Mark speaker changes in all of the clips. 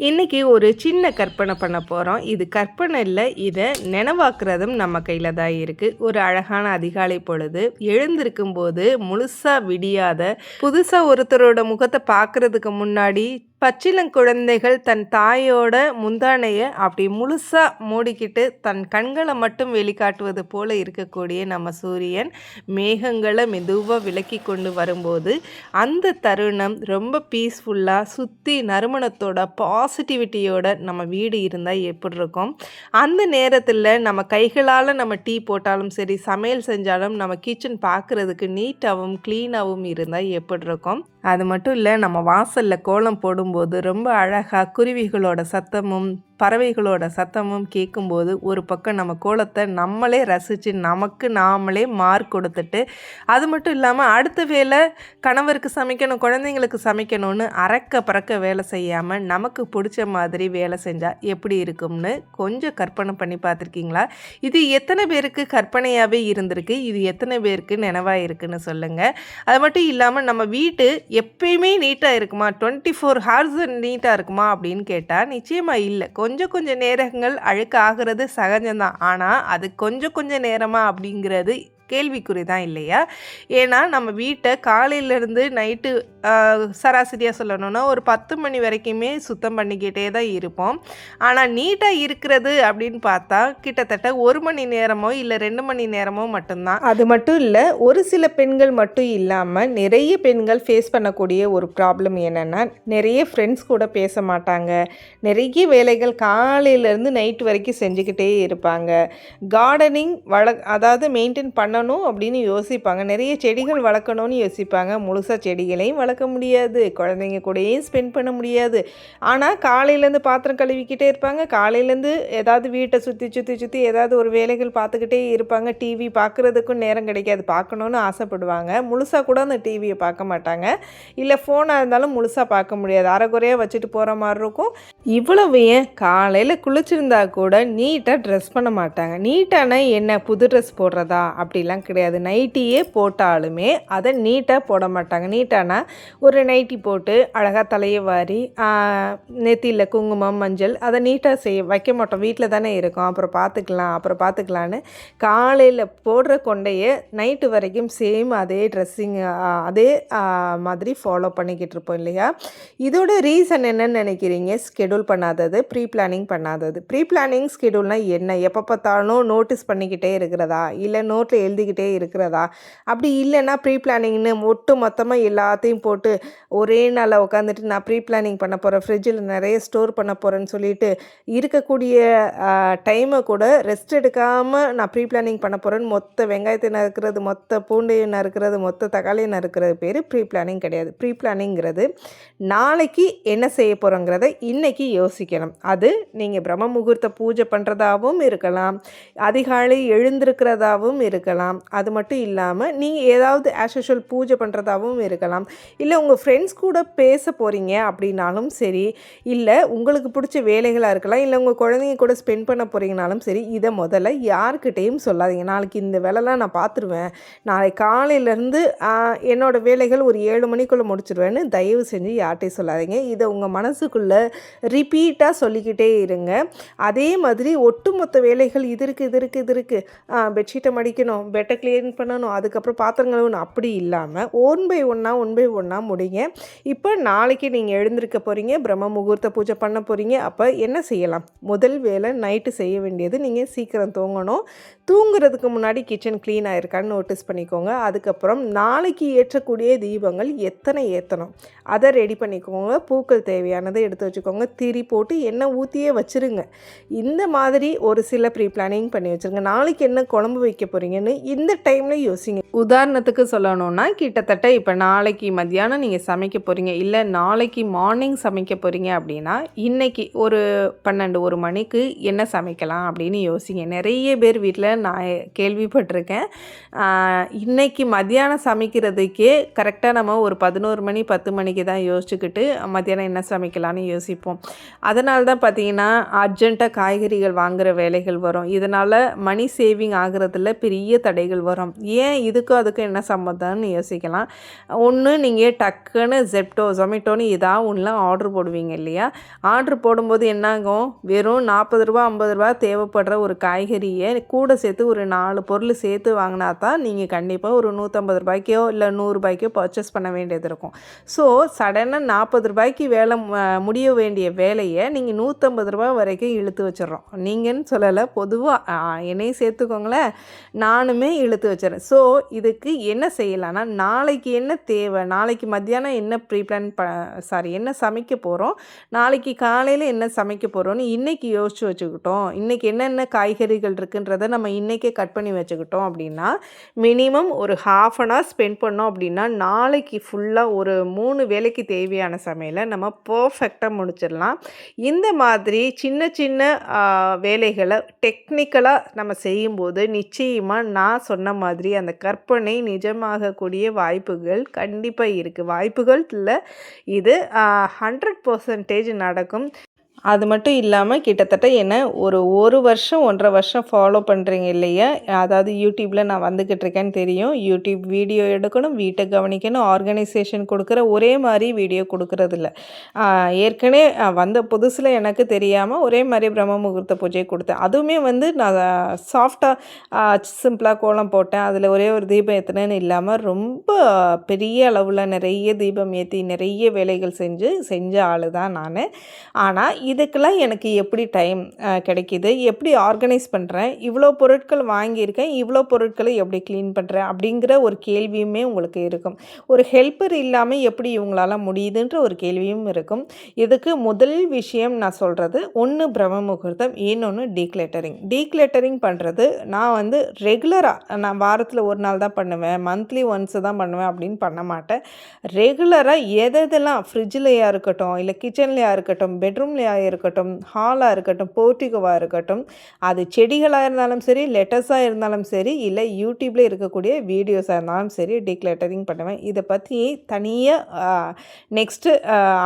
Speaker 1: இன்னைக்கு ஒரு சின்ன கற்பனை பண்ண போகிறோம் இது கற்பனை இல்லை இதை நினைவாக்குறதும் நம்ம கையில் தான் இருக்குது ஒரு அழகான அதிகாலை பொழுது எழுந்திருக்கும் போது முழுசாக விடியாத புதுசாக ஒருத்தரோட முகத்தை பார்க்குறதுக்கு முன்னாடி பச்சிளங்குழந்தைகள் தன் தாயோட முந்தானையை அப்படி முழுசாக மூடிக்கிட்டு தன் கண்களை மட்டும் வெளிக்காட்டுவது போல இருக்கக்கூடிய நம்ம சூரியன் மேகங்களை மெதுவாக விலக்கி கொண்டு வரும்போது அந்த தருணம் ரொம்ப பீஸ்ஃபுல்லாக சுற்றி நறுமணத்தோட பாசிட்டிவிட்டியோட நம்ம வீடு இருந்தால் எப்படி இருக்கும்? அந்த நேரத்தில் நம்ம கைகளால் நம்ம டீ போட்டாலும் சரி சமையல் செஞ்சாலும் நம்ம கிச்சன் பார்க்குறதுக்கு நீட்டாகவும் க்ளீனாகவும் இருந்தால் எப்படி இருக்கும்? அது மட்டும் இல்லை நம்ம வாசலில் கோலம் போடும்போது ரொம்ப அழகாக குருவிகளோட சத்தமும் பறவைகளோட சத்தமும் கேட்கும்போது ஒரு பக்கம் நம்ம கோலத்தை நம்மளே ரசித்து நமக்கு நாமளே மார்க் கொடுத்துட்டு அது மட்டும் இல்லாமல் அடுத்த வேலை கணவருக்கு சமைக்கணும் குழந்தைங்களுக்கு சமைக்கணும்னு அறக்க பறக்க வேலை செய்யாமல் நமக்கு பிடிச்ச மாதிரி வேலை செஞ்சால் எப்படி இருக்கும்னு கொஞ்சம் கற்பனை பண்ணி பார்த்துருக்கீங்களா? இது எத்தனை பேருக்கு கற்பனையாகவே இருந்திருக்கு இது எத்தனை பேருக்கு நினைவாக இருக்குன்னு சொல்லுங்கள் அது மட்டும் இல்லாமல் நம்ம வீட்டு எப்பயுமே நீட்டாக இருக்குமா? டுவெண்ட்டி ஃபோர் ஹார்ஸ் நீட்டாக இருக்குமா அப்படின்னு கேட்டால் நிச்சயமாக இல்லை. கொஞ்சம் கொஞ்சம் நேரங்கள் அழுக்கு ஆகிறது சகஜம்தான். ஆனால் அது கொஞ்சம் கொஞ்சம் நேரமாக அப்படிங்கிறது கேள்விக்குறி தான் இல்லையா? ஏன்னா நம்ம வீட்டை காலையிலேருந்து நைட்டு சராசரியாக சொல்லணும்னா ஒரு பத்து மணி வரைக்குமே சுத்தம் பண்ணிக்கிட்டே தான் இருப்போம். ஆனால் நீட்டாக இருக்கிறது அப்படின்னு பார்த்தா கிட்டத்தட்ட ஒரு மணி நேரமோ இல்லை ரெண்டு மணி நேரமோ மட்டும்தான். அது மட்டும் இல்லை ஒரு சில பெண்கள் மட்டும் இல்லாமல் நிறைய பெண்கள் ஃபேஸ் பண்ணக்கூடிய ஒரு ப்ராப்ளம் என்னென்னா நிறைய ஃப்ரெண்ட்ஸ் கூட பேச மாட்டாங்க. நிறைய வேலைகள் காலையிலேருந்து நைட் வரைக்கும் செஞ்சுக்கிட்டே இருப்பாங்க. கார்டனிங் வள அதாவது மெயின்டைன் பண்ணணும் அப்படின்னு யோசிப்பாங்க. நிறைய செடிகள் வளர்க்கணும்னு யோசிப்பாங்க. முழுசாக செடிகளையும் வளர்க்க முடியாது. குழந்தைங்க கூடயும் ஸ்பெண்ட் பண்ண முடியாது. ஆனால் காலையிலேருந்து பாத்திரம் கழுவிக்கிட்டே இருப்பாங்க. காலையிலேருந்து ஏதாவது வீட்டை சுற்றி சுற்றி சுற்றி ஏதாவது ஒரு வேலைகள் பார்த்துக்கிட்டே இருப்பாங்க. டிவி பார்க்குறதுக்கும் நேரம் கிடைக்காது. பார்க்கணுன்னு ஆசைப்படுவாங்க. முழுசாக கூட அந்த டிவியை பார்க்க மாட்டாங்க. இல்லை ஃபோனாக இருந்தாலும் முழுசாக பார்க்க முடியாது. அரைக்குறையாக வச்சுட்டு போகிற மாதிரி இருக்கும். இவ்வளவு ஏன்? காலையில் குளிச்சிருந்தா கூட நீட்டாக ட்ரெஸ் பண்ண மாட்டாங்க. நீட்டானா என்ன? புது ட்ரெஸ் போடுறதா? அப்படிலாம் கிடையாது. நைட்டியே போட்டாலுமே அதை நீட்டாக போட மாட்டாங்க. நீட்டானா ஒரு நைட்டி போட்டு அழகாக தலையை வாரி நெத்தியில் குங்குமம் மஞ்சள் அதை நீட்டாக செய்ய வைக்க மாட்டோம். வீட்டில் தானே இருக்கும். அப்புறம் பார்த்துக்கலாம் அப்புறம் பார்த்துக்கலான்னு காலையில் போடுற கொண்டையை நைட்டு வரைக்கும் சேம் அதே ட்ரெஸ்ஸிங் அதே மாதிரி ஃபாலோ பண்ணிக்கிட்டு இருப்போம் இல்லையா? இதோட ரீசன் என்னன்னு நினைக்கிறீங்க? ஸ்கெட் ஸ்கெடியூல் பண்ணாதது ப்ரீ பிளானிங் பண்ணாதது. ப்ரீ பிளானிங் ஸ்கெடியூல்னால் என்ன? எப்போ பார்த்தாலும் நோட்டீஸ் பண்ணிக்கிட்டே இருக்கிறதா? இல்லை நோட்டில் எழுதிக்கிட்டே இருக்கிறதா? அப்படி இல்லைன்னா ப்ரீ பிளானிங்னு ஒட்டு மொத்தமாக எல்லாத்தையும் போட்டு ஒரே நாளில் உட்காந்துட்டு நான் ப்ரீ பிளானிங் பண்ண போகிறேன் ஃப்ரிட்ஜில் நிறைய ஸ்டோர் பண்ண போகிறேன்னு சொல்லிட்டு இருக்கக்கூடிய டைமை கூட ரெஸ்ட் எடுக்காமல் நான் ப்ரீ பிளானிங் பண்ண போகிறேன்னு மொத்த வெங்காயத்தை நறுக்கிறது மொத்த பூண்டையை நறுக்கிறது மொத்த தக்காளியை நறுக்கிறது பேர் ப்ரீ பிளானிங் கிடையாது. ப்ரீ பிளானிங்கிறது நாளைக்கு என்ன செய்ய போகிறோங்கிறத இன்றைக்கி யோசிக்கணும். அது நீங்கள் பிரம்ம முகூர்த்த பூஜை பண்ணுறதாகவும் இருக்கலாம். அதிகாலை எழுந்திருக்கிறதாகவும் இருக்கலாம். அது மட்டும் இல்லாமல் நீங்கள் ஏதாவது ஆஷஷுவல் பூஜை பண்ணுறதாகவும் இருக்கலாம். இல்லை உங்கள் ஃப்ரெண்ட்ஸ் கூட பேச போகிறீங்க அப்படின்னாலும் சரி இல்லை உங்களுக்கு பிடிச்ச வேலைகளாக இருக்கலாம் இல்லை உங்கள் குழந்தைங்க கூட ஸ்பெண்ட் பண்ண போகிறீங்கனாலும் சரி இதை முதல்ல யார்கிட்டேயும் சொல்லாதீங்க. நாளைக்கு இந்த வேலைலாம் நான் பார்த்துருவேன். நாளைக்கு காலையிலேருந்து என்னோடய வேலைகள் ஒரு ஏழு மணிக்குள்ளே முடிச்சிடுவேன்னு தயவு செஞ்சு யார்கிட்டையும் சொல்லாதீங்க. இதை உங்கள் மனசுக்குள்ளே ரிப்பீட்டாக சொல்லிக்கிட்டே இருங்க. அதே மாதிரி ஒட்டுமொத்த வேலைகள் இது இருக்குது இது இருக்குது இது இருக்குது பெட்ஷீட்டை மடிக்கணும் பெட்டை க்ளீன் பண்ணணும் அதுக்கப்புறம் பாத்திரம் கழுவணும் அப்படி இல்லாமல் ஒன் பை ஒன்றா ஒன் பை ஒன்றா முடிங்க. இப்போ நாளைக்கு நீங்கள் எழுந்திருக்க போகிறீங்க பிரம்ம முகூர்த்த பூஜை பண்ண போகிறீங்க அப்போ என்ன செய்யலாம்? முதல் வேலை நைட்டு செய்ய வேண்டியது நீங்கள் சீக்கிரம் தூங்கணும். தூங்குறதுக்கு முன்னாடி கிச்சன் க்ளீன் ஆயிருக்கான்னு நோட்டீஸ் பண்ணிக்கோங்க. அதுக்கப்புறம் நாளைக்கு ஏற்றக்கூடிய தீபங்கள் எத்தனை ஏற்றணும் அதை ரெடி பண்ணிக்கோங்க. பூக்கள் தேவையானதை எடுத்து வச்சுக்கோங்க. தீரி போட்டு எண்ணெய் ஊற்றியே வச்சுருங்க. இந்த மாதிரி ஒரு சில ப்ரீ பிளானிங் பண்ணி வச்சுருங்க. நாளைக்கு என்ன குழம்பு வைக்க போகிறீங்கன்னு இந்த டைமில் யோசிங்க. உதாரணத்துக்கு சொல்லணும்னா கிட்டத்தட்ட இப்போ நாளைக்கு மத்தியானம் நீங்கள் சமைக்க போகிறீங்க இல்லை நாளைக்கு மார்னிங் சமைக்க போகிறீங்க அப்படின்னா இன்றைக்கி ஒரு பன்னெண்டு ஒரு மணிக்கு என்ன சமைக்கலாம் அப்படின்னு யோசிங்க. நிறைய பேர் வீட்டில் நான் கேள்விப்பட்டிருக்கேன். இன்றைக்கி மத்தியானம் சமைக்கிறதுக்கே கரெக்டாக நம்ம ஒரு பதினோரு மணி பத்து மணிக்கு தான் யோசிச்சுக்கிட்டு மத்தியானம் என்ன சமைக்கலான்னு யோசிப்போம். அதனால தான் பார்த்தீங்கன்னா அர்ஜெண்ட்டாக காய்கறிகள் வாங்குகிற வேலைகள் வரும். இதனால் மணி சேவிங் ஆகிறதுல பெரிய தடைகள் வரும். ஏன் இதுக்கும் அதுக்கும் என்ன சம்மந்தம்னு யோசிக்கலாம். ஒன்று நீங்கள் டக்குன்னு ஜெப்டோ ஜொமேட்டோன்னு இதாக ஒன்றுலாம் ஆர்டர் போடுவீங்க இல்லையா? ஆர்டர் போடும்போது என்னாகும்? வெறும் நாற்பது ரூபா ஐம்பது ரூபா தேவைப்படுற ஒரு காய்கறியை கூட சேர்த்து ஒரு நாலு பொருள் சேர்த்து வாங்கினா தான் நீங்கள் கண்டிப்பாக ஒரு நூற்றம்பது ரூபாய்க்கோ இல்லை நூறுரூபாய்க்கோ பர்ச்சேஸ் பண்ண வேண்டியது இருக்கும். ஸோ சடனாக நாற்பது ரூபாய்க்கு வேலை முடிய வேண்டிய வேலையை நீங்கள் நூற்றம்பது ரூபா வரைக்கும் இழுத்து வச்சிடுறோம். நீங்கன்னு சொல்லலை பொதுவாக என்னையும் சேர்த்துக்கோங்களேன் நானுமே இழுத்து வச்சிடறேன். ஸோ இதுக்கு என்ன செய்யலான்னா நாளைக்கு என்ன தேவை நாளைக்கு மத்தியானம் என்ன ப்ரீ பிளான் ப சாரி என்ன சமைக்க போகிறோம் நாளைக்கு காலையில் என்ன சமைக்க போகிறோன்னு இன்றைக்கி யோசிச்சு வச்சுக்கிட்டோம். இன்றைக்கி என்னென்ன காய்கறிகள் இருக்குன்றதை நம்ம இன்றைக்கே கட் பண்ணி வச்சுக்கிட்டோம் அப்படின்னா மினிமம் ஒரு ஹாஃப் அன் ஹவர் ஸ்பெண்ட் பண்ணோம் அப்படின்னா நாளைக்கு ஃபுல்லாக ஒரு மூணு வேலைக்கு தேவையான சமையலை நம்ம பர்ஃபெக்டாக முடிச்சிடலாம். இந்த மாதிரி சின்ன சின்ன வேலைகளை டெக்னிக்கலாக நம்ம செய்யும்போது நிச்சயமாக நான் சொன்ன மாதிரி அந்த கற்பனை நிஜமாகக்கூடிய வாய்ப்புகள் கண்டிப்பாக இருக்குது வாய்ப்புகள் இல்லை இது ஹண்ட்ரட் பர்சன்டேஜ் நடக்கும். அது மட்டும் இல்லாமல் கிட்டத்தட்ட என்ன ஒரு ஒரு வருஷம் ஒன்றரை வருஷம் ஃபாலோ பண்ணுறீங்க இல்லையா? அதாவது யூடியூப்பில் நான் வந்துக்கிட்டு இருக்கேன்னு தெரியும். யூடியூப் வீடியோ எடுக்கணும் வீட்டை கவனிக்கணும் ஆர்கனைசேஷன் கொடுக்குற ஒரே மாதிரி வீடியோ கொடுக்குறதில்ல. ஏற்கனவே வந்த புதுசில் எனக்கு தெரியாமல் ஒரே மாதிரி பிரம்ம முகூர்த்த பூஜை கொடுத்தேன். அதுவுமே வந்து நான் சாஃப்டாக சிம்பிளாக கோலம் போட்டேன். அதில் ஒரே ஒரு தீபம் ஏற்றினேன்னு இல்லாமல் ரொம்ப பெரிய அளவில் நிறைய தீபம் ஏற்றி நிறைய வேலைகள் செஞ்சு செஞ்ச ஆள் தான் நான். ஆனால் இதுக்கெல்லாம் எனக்கு எப்படி டைம் கிடைக்கிது? எப்படி ஆர்கனைஸ் பண்ணுறேன் இவ்வளோ பொருட்கள் வாங்கியிருக்கேன். இவ்வளோ பொருட்களை எப்படி க்ளீன் பண்ணுறேன் அப்படிங்கிற ஒரு கேள்வியுமே உங்களுக்கு இருக்கும். ஒரு ஹெல்ப்பர் இல்லாமல் எப்படி இவங்களால முடியுதுன்ற ஒரு கேள்வியும் இருக்கும். இதுக்கு முதல் விஷயம் நான் சொல்கிறது ஒன்று பிரம்ம முகூர்த்தம் இன்னொன்று டீக்ளேட்டரிங் டீக்ளேட்டரிங் பண்ணுறது நான் வந்து ரெகுலராக நான் வாரத்தில் ஒரு நாள் தான் பண்ணுவேன். மந்த்லி ஒன்ஸ் தான் பண்ணுவேன் அப்படின்னு பண்ண மாட்டேன். ரெகுலராக எதெல்லாம் ஃப்ரிட்ஜ்லையா இருக்கட்டும் இல்லை கிச்சன்லையா இருக்கட்டும் பெட்ரூம்லையா இருக்கட்டும் ஹாலாக இருக்கட்டும் போர்ட்டிகோவாக இருக்கட்டும் அது செடிகளாக இருந்தாலும் சரி லெட்டர்ஸாக இருந்தாலும் சரி இல்லை யூடியூப்பில் இருக்கக்கூடிய வீடியோஸாக இருந்தாலும் சரி டீக்ளேட்டரிங் பண்ணுவேன். இதை பற்றி தனியாக நெக்ஸ்ட்டு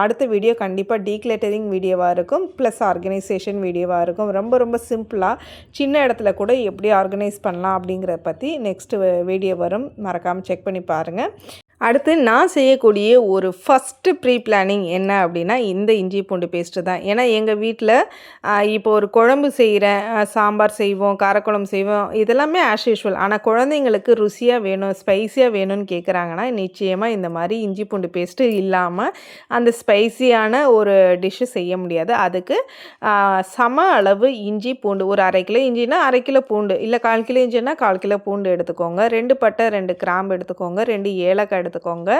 Speaker 1: அடுத்த வீடியோ கண்டிப்பாக டீக்ளேட்டரிங் வீடியோவாக இருக்கும் ப்ளஸ் ஆர்கனைசேஷன் வீடியோவாக இருக்கும். ரொம்ப ரொம்ப சிம்பிளாக சின்ன இடத்துல கூட எப்படி ஆர்கனைஸ் பண்ணலாம் அப்படிங்கிறத பற்றி நெக்ஸ்ட்டு வீடியோ வரும். மறக்காமல் செக் பண்ணி பாருங்கள் அடுத்து நான் செய்யக்கூடிய ஒரு ஃபஸ்ட்டு ப்ரீ பிளானிங் என்ன அப்படின்னா இந்த இஞ்சி பூண்டு பேஸ்ட்டு தான். ஏன்னா எங்கள் வீட்டில் இப்போ ஒரு குழம்பு செய்கிறேன் சாம்பார் செய்வோம் காரக்குழம்பு செய்வோம் இதெல்லாமே ஆஸ் யூஷுவல் ஆனால் குழந்தைங்களுக்கு ருசியாக வேணும் ஸ்பைஸியாக வேணும்னு கேட்குறாங்கன்னா நிச்சயமாக இந்த மாதிரி இஞ்சி பூண்டு பேஸ்ட்டு இல்லாமல் அந்த ஸ்பைசியான ஒரு டிஷ்ஷு செய்ய முடியாது. அதுக்கு சம அளவு இஞ்சி பூண்டு ஒரு அரை கிலோ இஞ்சின்னா அரை கிலோ பூண்டு இல்லை கால் கிலோ இஞ்சின்னா கால் கிலோ பூண்டு எடுத்துக்கோங்க. ரெண்டு பட்டை ரெண்டு கிராம்பு எடுத்துக்கோங்க. ரெண்டு ஏலக்காய் எடுத்துக்கோங்க.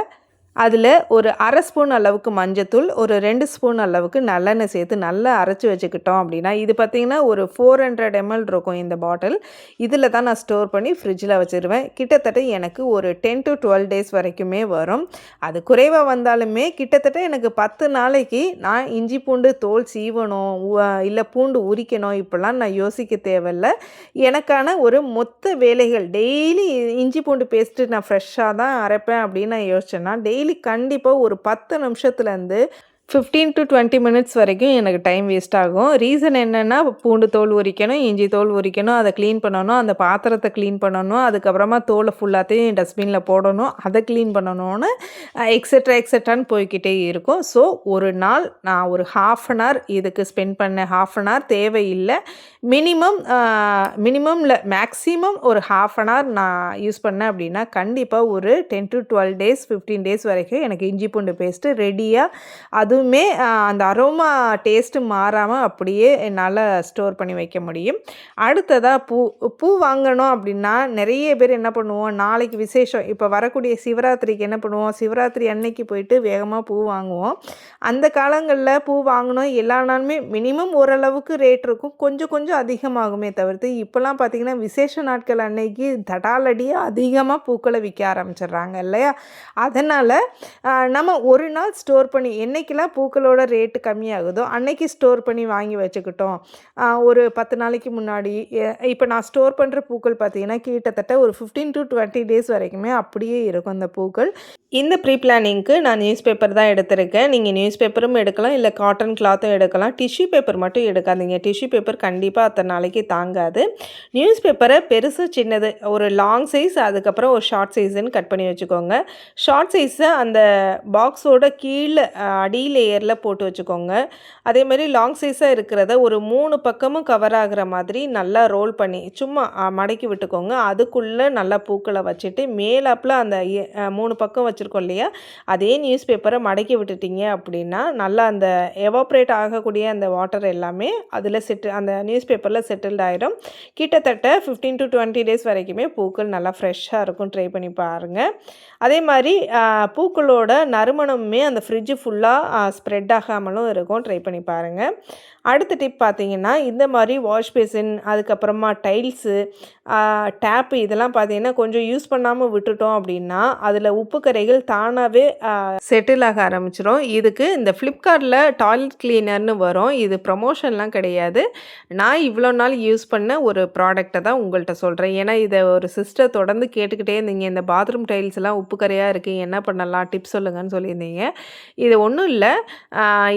Speaker 1: அதில் ஒரு அரை ஸ்பூன் அளவுக்கு மஞ்சத்தூள் ஒரு ரெண்டு ஸ்பூன் அளவுக்கு நல்லெண்ணெய் சேர்த்து நல்லா அரைச்சி வச்சுக்கிட்டோம் அப்படின்னா இது பார்த்திங்கன்னா ஒரு ஃபோர் ஹண்ட்ரட் எம்எல் இருக்கும் இந்த பாட்டில் இதில் தான் நான் ஸ்டோர் பண்ணி ஃப்ரிட்ஜில் வச்சுருவேன். கிட்டத்தட்ட எனக்கு ஒரு டென் டு டுவெல் டேஸ் வரைக்குமே வரும். அது குறைவாக வந்தாலுமே கிட்டத்தட்ட எனக்கு பத்து நாளைக்கு நான் இஞ்சி பூண்டு தோல் சீவணும் இல்லை பூண்டு உரிக்கணும் இப்படிலாம் நான் யோசிக்க தேவையில்ல. எனக்கான ஒரு மொத்த வேலைகள் டெய்லி இஞ்சி பூண்டு பேஸ்ட்டு நான் ஃப்ரெஷ்ஷாக தான் அரைப்பேன் அப்படின்னு நான் யோசிச்சேன்னா டெய்லி கண்டிப்பாக ஒரு பத்து நிமிஷத்துலேருந்து ஃபிஃப்டீன் டு டுவெண்ட்டி மினிட்ஸ் வரைக்கும் எனக்கு டைம் வேஸ்ட் ஆகும். ரீசன் என்னென்னா பூண்டு தோல் உரிக்கணும் இஞ்சி தோல் உரிக்கணும் அதை க்ளீன் பண்ணணும் அந்த பாத்திரத்தை க்ளீன் பண்ணணும் அதுக்கப்புறமா தோலை ஃபுல்லாத்தையும் டஸ்ட்பினில் போடணும் அதை க்ளீன் பண்ணணும்னு எக்ஸெட்ரா எக்ஸெட்ரான்னு போய்க்கிட்டே இருக்கும். ஸோ ஒரு நாள் நான் ஒரு ஹாஃப் அன் ஹவர் இதுக்கு ஸ்பெண்ட் பண்ண ஹாஃப் அன் ஹவர் தேவையில்லை. மினிமம் மினிமமில் மேக்ஸிமம் ஒரு ஹாஃப் அன் ஹவர் நான் யூஸ் பண்ணேன் அப்படின்னா கண்டிப்பாக ஒரு ten to twelve days fifteen days வரைக்கும் எனக்கு இஞ்சி பூண்டு பேஸ்ட்டு ரெடியாக அது அதுவுமே அந்த அரோமா டேஸ்ட்டு மாறாமல் அப்படியே என்னால் ஸ்டோர் பண்ணி வைக்க முடியும். அடுத்ததாக பூ பூ வாங்கணும் அப்படின்னா நிறைய பேர் என்ன பண்ணுவோம் நாளைக்கு விசேஷம் இப்போ வரக்கூடிய சிவராத்திரிக்கு என்ன பண்ணுவோம் சிவராத்திரி அன்னைக்கு போயிட்டு வேகமாக பூ வாங்குவோம். அந்த காலங்களில் பூ வாங்கணும் எல்லா நாளுமே மினிமம் ஓரளவுக்கு ரேட் இருக்கும் கொஞ்சம் கொஞ்சம் அதிகமாகுமே தவிர்த்து இப்போலாம் பார்த்திங்கன்னா விசேஷ நாட்கள் அன்னைக்கு தடாலடியாக அதிகமாக பூக்களை விற்க ஆரம்பிச்சிடுறாங்க இல்லையா? அதனால் நம்ம ஒரு நாள் ஸ்டோர் பண்ணி என்றைக்கெல்லாம் பூக்களோட ரேட்டு கம்மியாகுதோ அன்னைக்கு ஸ்டோர் பண்ணி வாங்கி வச்சுக்கிட்டோம். ஒரு பத்து நாளைக்கு முன்னாடி இப்போ நான் ஸ்டோர் பண்ணுற பூக்கள் பார்த்தீங்கன்னா கிட்டத்தட்ட ஒரு ஃபிஃப்டீன் டு டுவெண்ட்டி டேஸ் வரைக்குமே அப்படியே இருக்கும் அந்த பூக்கள். இந்த ப்ரீ பிளானிங்க்கு நான் நியூஸ் பேப்பர் தான் எடுத்திருக்கேன். நீங்கள் நியூஸ் பேப்பரும் எடுக்கலாம் இல்லை காட்டன் கிளாத்தும் எடுக்கலாம். டிஷ்யூ பேப்பர் மட்டும் எடுக்காதீங்க. டிஷ்யூ பேப்பர் கண்டிப்பாக அத்தனை நாளைக்கு தாங்காது. நியூஸ் பேப்பரை பெருசு சின்னது ஒரு லாங் சைஸ் அதுக்கப்புறம் ஒரு ஷார்ட் சைஸுன்னு கட் பண்ணி வச்சுக்கோங்க. ஷார்ட் சைஸை அந்த பாக்ஸோட கீழே அடி லேயரில் போட்டு வச்சுக்கோங்க. அதே மாதிரி லாங் சைஸாக இருக்கிறத ஒரு மூணு பக்கமும் கவர் ஆகுற மாதிரி நல்லா ரோல் பண்ணி சும்மா மடக்கி விட்டுக்கோங்க. அதுக்குள்ளே நல்லா பூக்களை வச்சுட்டு மேலாப்பில் அந்த மூணு பக்கம் வச்சுருக்கோம் இல்லையா? அதே நியூஸ் பேப்பரை மடக்கி விட்டுட்டீங்க அப்படின்னா நல்லா அந்த எவாப்ரேட் ஆகக்கூடிய அந்த வாட்டர் எல்லாமே அதில் செட்டு அந்த நியூஸ் பேப்பரில் செட்டில்ட் ஆகிடும் கிட்டத்தட்ட ஃபிஃப்டீன் டு டுவெண்ட்டி டேஸ் வரைக்குமே பூக்கள் நல்லா ஃப்ரெஷ்ஷாக இருக்கும். ட்ரை பண்ணி பாருங்கள் அதே மாதிரி பூக்களோட நறுமணமுமே அந்த ஃப்ரிட்ஜு ஃபுல்லாக ஸ்ப்ரெட் ஆகாமலும் இருக்கும். ட்ரை பண்ணி பாருங்கள் அடுத்த டிப் பார்த்தீங்கன்னா இந்த மாதிரி வாஷ் பேசின் அதுக்கப்புறமா டைல்ஸு டேப்பு இதெல்லாம் பார்த்தீங்கன்னா கொஞ்சம் யூஸ் பண்ணாமல் விட்டுட்டோம் அப்படின்னா அதில் உப்பு கரைகள் தானாகவே செட்டில் ஆக ஆரம்பிச்சிடும் இதுக்கு இந்த ஃப்ளிப்கார்ட்டில் டாய்லெட் கிளீனர்னு வரும். இது ப்ரமோஷன்லாம் கிடையாது. நான் இவ்வளோ நாள் யூஸ் பண்ண ஒரு ப்ராடக்ட்டை தான் உங்கள்கிட்ட சொல்கிறேன் ஏன்னா இதை ஒரு சிஸ்டர் தொடர்ந்து கேட்டுக்கிட்டே இருந்தீங்க. இந்த பாத்ரூம் டைல்ஸ் எல்லாம் உப்பு கரையாக இருக்குது என்ன பண்ணலாம்? டிப்ஸ் சொல்லுங்கன்னு சொல்லியிருந்தீங்க. இது ஒன்றும் இல்லை.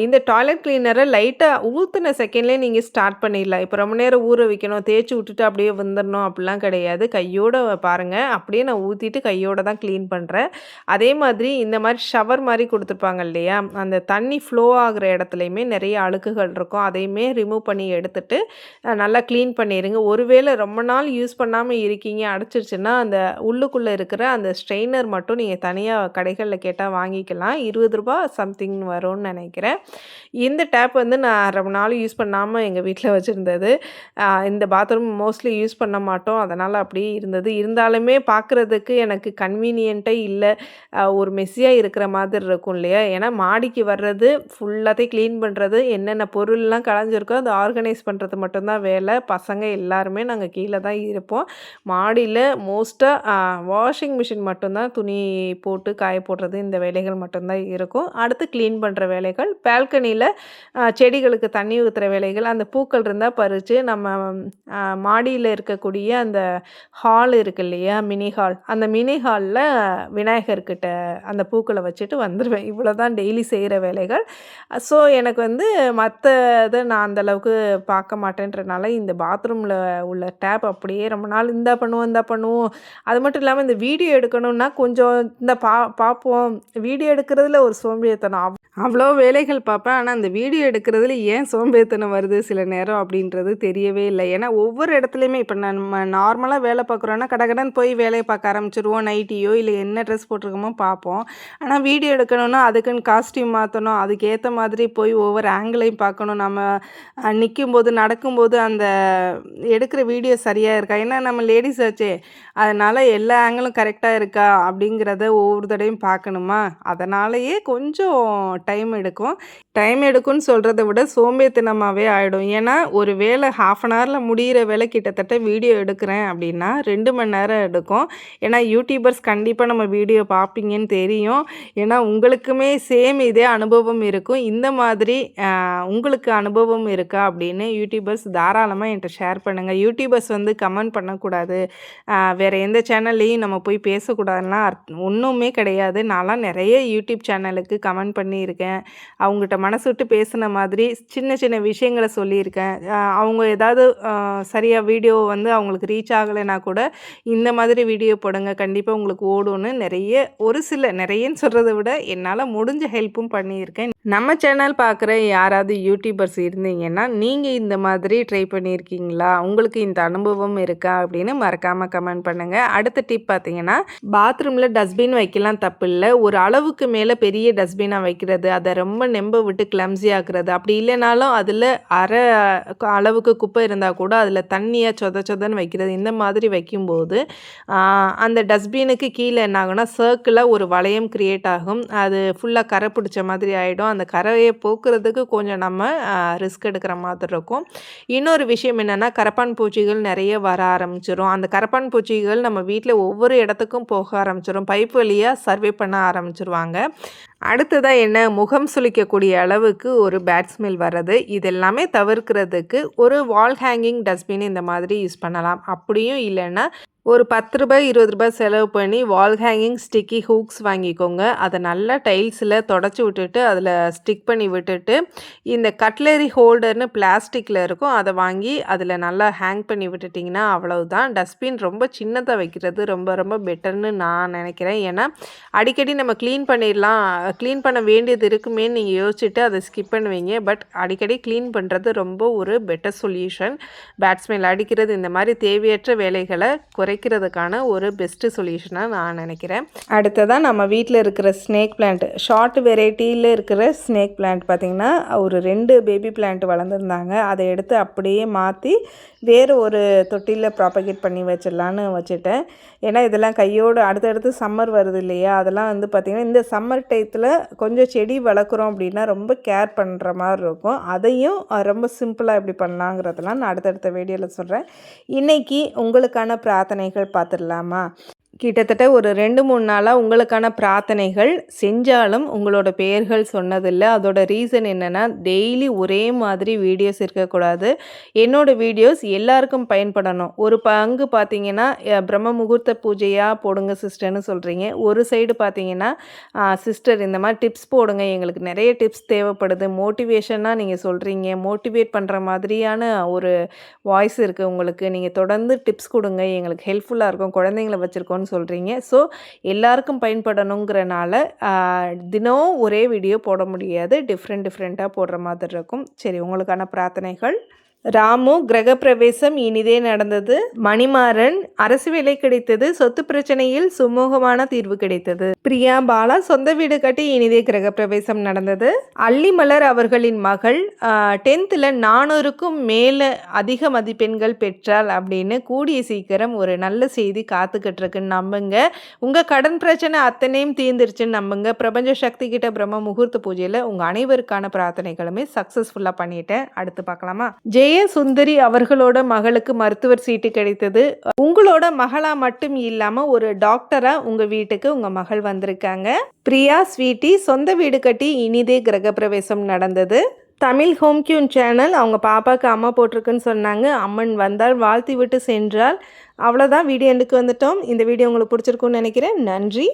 Speaker 1: இந்த டாய்லெட் கிளீனரை லைட்டாக ஊற்றின செகண்ட்லேயே நீங்கள் ஸ்டார்ட் பண்ணிடலாம். இப்போ ரொம்ப நேரம் ஊற வைக்கணும் தேய்ச்சி விட்டுட்டு அப்படியே வந்துடணும் அப்படிலாம் கிடையாது. கையோடு பாருங்கள் அப்படியே நான் ஊற்றிட்டு கையோடு தான் க்ளீன் பண்ணுறேன் அதே மாதிரி இந்த மாதிரி ஷவர் மாதிரி கொடுத்துருப்பாங்க இல்லையா? அந்த தண்ணி ஃப்ளோ ஆகுற இடத்துலையுமே நிறைய அழுக்குகள் இருக்கும். அதையுமே ரிமூவ் பண்ணி எடுத்துட்டு நல்லா க்ளீன் பண்ணிடுங்க ஒருவேளை ரொம்ப நாள் யூஸ் பண்ணாமல் இருக்கீங்க அடைச்சிருச்சுன்னா அந்த உள்ளுக்குள்ளே இருக்கிற அந்த ஸ்ட்ரெயினர் மட்டும் நீங்கள் தனியாக கடைகளில் கேட்டால் வாங்கிக்கலாம். இருபது ரூபா சம்திங் வரும்னு நினைக்கிறேன். இந்த டேப் வந்து நான் ரொம்ப நாள் யூஸ் பண்ணாமல் எங்கள் வீட்டில் வச்சுருந்தது. இந்த பாத்ரூம் மோஸ்ட்லி யூஸ் பண்ண மாட்டோம். அதனால் அப்படியே இருந்தது. இருந்தாலுமே பார்க்குறதுக்கு எனக்கு கன்வீனியண்ட்டே இல்லை. ஒரு மெஸ்ஸியாக இருக்கிற மாதிரி இருக்கும் இல்லையா? ஏன்னா மாடிக்கு வர்றது ஃபுல்லாத்தையும் க்ளீன் பண்ணுறது என்னென்ன பொருள்லாம் களைஞ்சிருக்கோ அதை ஆர்கனைஸ் பண்ணுறது மட்டும்தான் வேலை. பசங்க எல்லாருமே நாங்கள் கீழே தான் இருப்போம். மாடியில் மோஸ்ட்டாக வாஷிங் மிஷின் மட்டும்தான் துணி போட்டு காய போடுறது இந்த வேலைகள் மட்டும்தான் இருக்கும். அடுத்து க்ளீன் பண்ணுற வேலைகள். பால்கனியில் செடிகளுக்கு தண்ணி தண்ணி ஊற்றுற வேலைகள் அந்த பூக்கள் இருந்தால் பறித்து நம்ம மாடியில் இருக்கக்கூடிய அந்த ஹால் இருக்கு இல்லையா மினி ஹால் அந்த மினி ஹாலில் விநாயகர்கிட்ட அந்த பூக்களை வச்சுட்டு வந்துடுவேன் இவ்வளோ தான் டெய்லி செய்கிற வேலைகள். ஸோ எனக்கு வந்து மற்ற இதை நான் அந்த அளவுக்கு பார்க்க மாட்டேன்றனால இந்த பாத்ரூமில் உள்ள டேப் அப்படியே ரொம்ப நாள் இந்தா பண்ணுவோம் இந்தா பண்ணுவோம். அது மட்டும் இல்லாமல் இந்த வீடியோ எடுக்கணும்னா கொஞ்சம் இந்த பா பார்ப்போம். வீடியோ எடுக்கிறதுல ஒரு சோம்பேறித்தனம். அவ்வளோ வேலைகள் பார்ப்பேன். ஆனால் அந்த வீடியோ எடுக்கிறதுல ஏன் சோம்பேறித்தனம் வருது? சில நேரம் அப்படின்றது தெரியவே இல்லை. ஏன்னா ஒவ்வொரு இடத்துலையுமே இப்போ நம்ம நார்மலாக வேலை பார்க்குறோன்னா கடகடன் போய் வேலையை பார்க்க ஆரம்பிச்சிருவோம். நைட்டியோ இல்லை என்ன ட்ரெஸ் போட்டிருக்கோமோ பார்ப்போம். ஆனால் வீடியோ எடுக்கணும்னா அதுக்குன்னு காஸ்டியூம் மாற்றணும் அதுக்கேற்ற மாதிரி போய் ஒவ்வொரு ஆங்கிளையும் பார்க்கணும். நம்ம நிற்கும் போது நடக்கும்போது அந்த எடுக்கிற வீடியோ சரியாக இருக்கா? ஏன்னா நம்ம லேடிஸ் ஆச்சே. அதனால் எல்லா ஆங்கிளும் கரெக்டாக இருக்கா? அப்படிங்கிறத ஒவ்வொரு தடவையும் பார்க்கணுமா? அதனாலேயே கொஞ்சம் டைம் எடுக்கும். டைம் எடுக்கும்னு சொல்கிறத விட சோம்பேத்தனமாகவே ஆகிடும் ஏன்னா ஒரு வேலை ஹாஃப் அன் ஹவரில் முடிகிற வேலை கிட்டத்தட்ட வீடியோ எடுக்கிறேன் அப்படின்னா ரெண்டு மணி நேரம் எடுக்கும். ஏன்னா யூடியூபர்ஸ் கண்டிப்பாக நம்ம வீடியோ பார்ப்பீங்கன்னு தெரியும். ஏன்னா உங்களுக்குமே சேம் இதே அனுபவம் இருக்கும். இந்த மாதிரி உங்களுக்கு அனுபவம் இருக்கா அப்படின்னு யூடியூபர்ஸ் தாராளமாக என்கிட்ட ஷேர் பண்ணுங்கள் யூடியூபர்ஸ் வந்து கமெண்ட் பண்ணக்கூடாது. வேறு எந்த சேனல்லையும் நம்ம போய் பேசக்கூடாதுன்னா ஒன்றுமே கிடையாது. நான்லாம் நிறைய யூடியூப் சேனலுக்கு கமெண்ட் பண்ணியிருக்கேன் அவங்ககிட்ட மனசு விட்டு பேசின மாதிரி சின்ன சின்ன விஷயங்களை சொல்லியிருக்கேன். அவங்க ஏதாவது சரியாக வீடியோ வந்து அவங்களுக்கு ரீச் ஆகலைன்னா கூட இந்த மாதிரி வீடியோ போடுங்க. கண்டிப்பாக உங்களுக்கு ஓடும்னு நிறைய ஒரு சில நிறையன்னு சொல்கிறத விட என்னால் முடிஞ்ச ஹெல்ப்பும் பண்ணியிருக்கேன். நம்ம சேனல் பார்க்குற யாராவது யூடியூபர்ஸ் இருந்தீங்கன்னா நீங்கள் இந்த மாதிரி ட்ரை பண்ணியிருக்கீங்களா உங்களுக்கு இந்த அனுபவம் இருக்கா? அப்படின்னு மறக்காமல் கமெண்ட் பண்ணுங்கள் அடுத்த டிப் பார்த்தீங்கன்னா பாத்ரூமில் டஸ்ட்பின் வைக்கலாம் தப்பு இல்லை. ஒரு அளவுக்கு மேலே பெரிய டஸ்ட்பினாக வைக்கிறது அதை ரொம்ப நெம்ப விட்டு கிளம்ஸி ஆக்குறது. அப்படி இல்லைனாலும் அதில் அரை அளவுக்கு குப்பை இருந்தால் கூட அதில் தண்ணியாக சொத சொதன்னு வைக்கிறது. இந்த மாதிரி வைக்கும்போது அந்த டஸ்ட்பினுக்கு கீழே என்ன ஆகும்னா சர்க்கிளாக ஒரு வளையம் க்ரியேட் ஆகும். அது ஃபுல்லாக கரை பிடிச்ச மாதிரி ஆகிடும் இருந்தாலும் அந்த கரையை போக்குறதுக்கு கொஞ்சம் நம்ம ரிஸ்க் எடுக்கிற மாதிரி இருக்கும். இன்னொரு விஷயம் என்னென்னா கரப்பான் பூச்சிகள் நிறைய வர ஆரம்பிச்சிடும் அந்த கரப்பான் பூச்சிகள் நம்ம வீட்டில் ஒவ்வொரு இடத்துக்கும் போக ஆரம்பிச்சிடும் பைப் வழியாக சர்வே பண்ண ஆரம்பிச்சிருவாங்க. அடுத்ததாக என்ன? முகம் சுளிக்கக்கூடிய அளவுக்கு ஒரு பேட் ஸ்மெல் வர்றது. இதெல்லாமே தவிர்க்கிறதுக்கு ஒரு வால் ஹேங்கிங் டஸ்ட்பின் இந்த மாதிரி யூஸ் பண்ணலாம். அப்படியும் இல்லைன்னா ஒரு பத்து ரூபாய் இருபது ரூபாய் செலவு பண்ணி வால் ஹேங்கிங் ஸ்டிக்கி ஹூக்ஸ் வாங்கிக்கோங்க. அதை நல்லா டைல்ஸில் தொடச்சி விட்டுட்டு அதில் ஸ்டிக் பண்ணி விட்டுட்டு இந்த கட்லரி ஹோல்டர்னு பிளாஸ்டிக்கில் இருக்கும் அதை வாங்கி அதில் நல்லா ஹேங் பண்ணி விட்டுட்டிங்கன்னா அவ்வளவுதான். டஸ்ட்பின் ரொம்ப சின்னதாக வைக்கிறது ரொம்ப ரொம்ப பெட்டர்னு நான் நினைக்கிறேன். ஏன்னா அடிக்கடி நம்ம க்ளீன் பண்ணிடலாம் க்ளீன் பண்ண வேண்டியது இருக்குமேன்னு நீங்கள் யோசிச்சுட்டு அதை ஸ்கிப் பண்ணுவீங்க. பட் அடிக்கடி க்ளீன் பண்ணுறது ரொம்ப ஒரு பெட்டர் சொல்யூஷன் பேட்ஸ்மேன் அடிக்கிறது இந்த மாதிரி தேவையற்ற வேலைகளை குறை குறைக்கிறதுக்கான ஒரு பெஸ்ட்டு சொல்யூஷனாக நான் நினைக்கிறேன். அடுத்ததாக நம்ம வீட்டில் இருக்கிற ஸ்னேக் பிளான்ட் ஷார்ட் வெரைட்டியில் இருக்கிற ஸ்னேக் பிளான்ட் பார்த்திங்கன்னா ஒரு ரெண்டு பேபி பிளான்ட் வளர்ந்துருந்தாங்க. அதை எடுத்து அப்படியே மாற்றி வேறு ஒரு தொட்டியில் ப்ராப்பகேட் பண்ணி வச்சிடலான்னு வச்சுட்டேன். ஏன்னா இதெல்லாம் கையோடு அடுத்தடுத்து சம்மர் வருது இல்லையா? அதெல்லாம் வந்து பார்த்திங்கன்னா இந்த சம்மர் டயத்தில் கொஞ்சம் செடி வளர்க்குறோம் அப்படின்னா ரொம்ப கேர் பண்ணுற மாதிரி இருக்கும். அதையும் ரொம்ப சிம்பிளாக எப்படி பண்ணலாங்கிறதெல்லாம் நான் அடுத்தடுத்த வீடியோவில் சொல்கிறேன் இன்றைக்கி உங்களுக்கான பிரார்த்தனை பிரார்த்தனைகள் பார்த்துடலாமா? கிட்டத்தட்ட ஒரு ரெண்டு மூணு நாளாக உங்களுக்கான பிரார்த்தனைகள் செஞ்சாலும் உங்களோட பெயர்கள் சொன்னதில்லை. அதோட ரீசன் என்னென்னா டெய்லி ஒரே மாதிரி வீடியோஸ் இருக்கக்கூடாது. என்னோடய வீடியோஸ் எல்லாருக்கும் பயன்படணும். ஒரு பங்கு பார்த்தீங்கன்னா பிரம்ம முகூர்த்த பூஜையாக போடுங்க சிஸ்டர்னு சொல்கிறீங்க ஒரு சைடு பார்த்தீங்கன்னா சிஸ்டர் இந்த மாதிரி டிப்ஸ் போடுங்க. எங்களுக்கு நிறைய டிப்ஸ் தேவைப்படுது. மோட்டிவேஷனாக நீங்கள் சொல்கிறீங்க மோட்டிவேட் பண்ணுற மாதிரியான ஒரு வாய்ஸ் இருக்குது உங்களுக்கு. நீங்கள் தொடர்ந்து டிப்ஸ் கொடுங்க. எங்களுக்கு ஹெல்ப்ஃபுல்லாக இருக்கும். குழந்தைங்கள வச்சுருக்கோன்னு சொல்கிறீங்க ஸோ எல்லாருக்கும் பயன்படணுங்கிறனால தினம் ஒரே வீடியோ போட முடியாது. டிஃப்ரெண்ட் டிஃப்ரெண்ட்டாக போடுற மாதிரி இருக்கும். சரி உங்களுக்கான பிரார்த்தனைகள்? ராமு கிரகப்பிரவேசம் இனிதே நடந்தது. மணிமாறன் அரசு வேலை கிடைத்தது. சொத்து பிரச்சனையில் சுமூகமான தீர்வு கிடைத்தது. பிரியா பாலா சொந்த வீடு கட்டி இனிதே கிரகப்பிரவேசம் நடந்தது. அள்ளிமலர் அவர்களின் மகள் டென்த்தில் நானூறுக்கும் மேலே அதிக மதிப்பெண்கள் பெற்றால் அப்படின்னு கூடிய சீக்கிரம் ஒரு நல்ல செய்தி காத்துக்கிட்டு இருக்குன்னு நம்புங்க. உங்கள் கடன் பிரச்சனை அத்தனையும் தீர்ந்துருச்சுன்னு நம்புங்க. பிரபஞ்ச சக்தி கிட்ட பிரம்ம முகூர்த்த பூஜையில் உங்கள் அனைவருக்கான பிரார்த்தனைகளுமே சக்ஸஸ்ஃபுல்லாக பண்ணிட்டேன். அடுத்து பார்க்கலாமா? ஜெய் ஜெய சுந்தரி அவர்களோட மகளுக்கு மருத்துவர் சீட்டு கிடைத்தது. உங்களோட மகளா மட்டும் இல்லாம ஒரு டாக்டரா உங்க வீட்டுக்கு உங்க மகள் வந்திருக்காங்க. பிரியா ஸ்வீட்டி சொந்த வீடு கட்டி இனிதே கிரகப்பிரவேசம் நடந்தது. தமிழ் ஹோம் கியூன் சேனல் அவங்க பாப்பாவுக்கு அம்மா போட்டிருக்குன்னு சொன்னாங்க. அம்மன் வந்தால் வாழ்த்தி விட்டு சென்றால். அவ்வளோதான் வீடியோ எண்டுக்கு வந்துட்டோம். இந்த வீடியோ உங்களுக்கு பிடிச்சிருக்குன்னு நினைக்கிறேன். நன்றி.